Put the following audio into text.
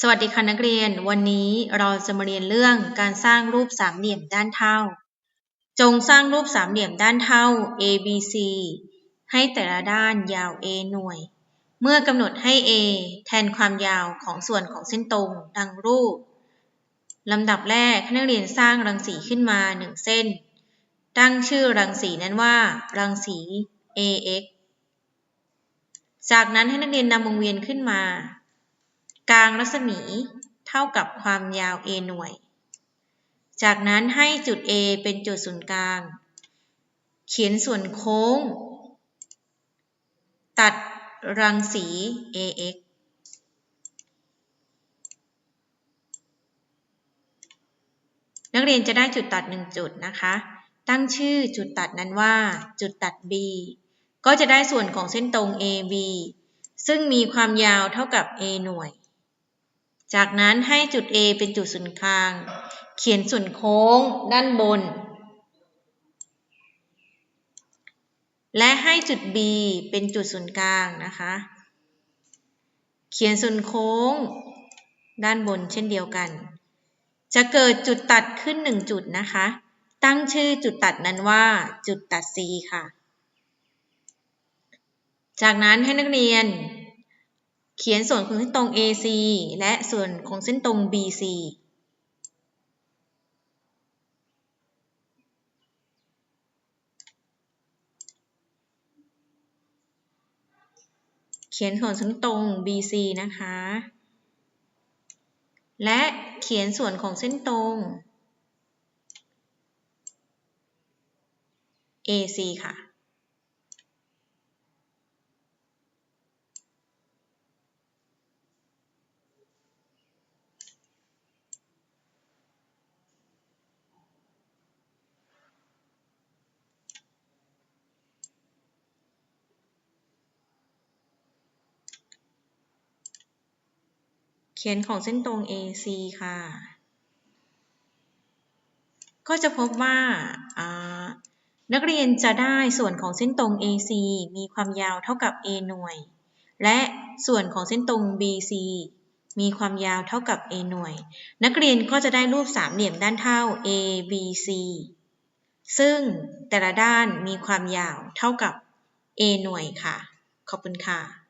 สวัสดีค่ะนักเรียน วันนี้เราจะมาเรียนเรื่องการสร้างรูปสามเหลี่ยมด้านเท่า จงสร้างรูปสามเหลี่ยมด้านเท่า ABC ให้แต่ละด้านยาว A หน่วย เมื่อกำหนดให้ A แทนความยาวของส่วนของเส้นตรงดังรูปลำดับแรกให้นักเรียนสร้างรังสีขึ้นมา 1 เส้น ตั้งชื่อรังสีนั้นว่า รังสี AX จากนั้นให้นักเรียนนำวงเวียนขึ้นมา กลางรัศมี เท่ากับความยาว a หน่วย จากนั้นให้จุด A เป็นจุดศูนย์กลาง เขียนส่วนโค้ง ตัดรังสี AX นักเรียนจะได้จุดตัด 1 จุดนะคะ ตั้งชื่อจุดตัดนั้นว่า จุดตัด B ก็จะได้ส่วนของเส้นตรง AB ซึ่งมีความยาวเท่ากับ A หน่วย จากนั้นให้จุด A เป็นจุดศูนย์กลาง เขียนส่วนโค้งด้านบน และให้จุด B เป็นจุดศูนย์กลางนะคะ เขียนส่วนโค้งด้านบนเช่นเดียวกัน จะเกิดจุดตัดขึ้น 1 จุดนะคะ ตั้งชื่อจุดตัดนั้นว่าจุดตัด C ค่ะ จากนั้นให้นักเรียน เขียนส่วนของเส้นตรง AC และส่วนของเส้นตรง BC เขียนส่วนเส้นตรง BC นะคะ และเขียนส่วนของเส้นตรง AC ค่ะ เขียนของเส้นตรง AC ค่ะ ก็จะพบว่านักเรียนจะได้ส่วนของเส้นตรง AC มีความยาวเท่ากับ A หน่วย และส่วนของเส้นตรง BC มีความยาวเท่ากับ A หน่วย นักเรียนก็จะได้รูปสามเหลี่ยมด้านเท่า ABC ซึ่งแต่ละด้านมีความยาวเท่ากับ A หน่วยค่ะ ขอบคุณค่ะ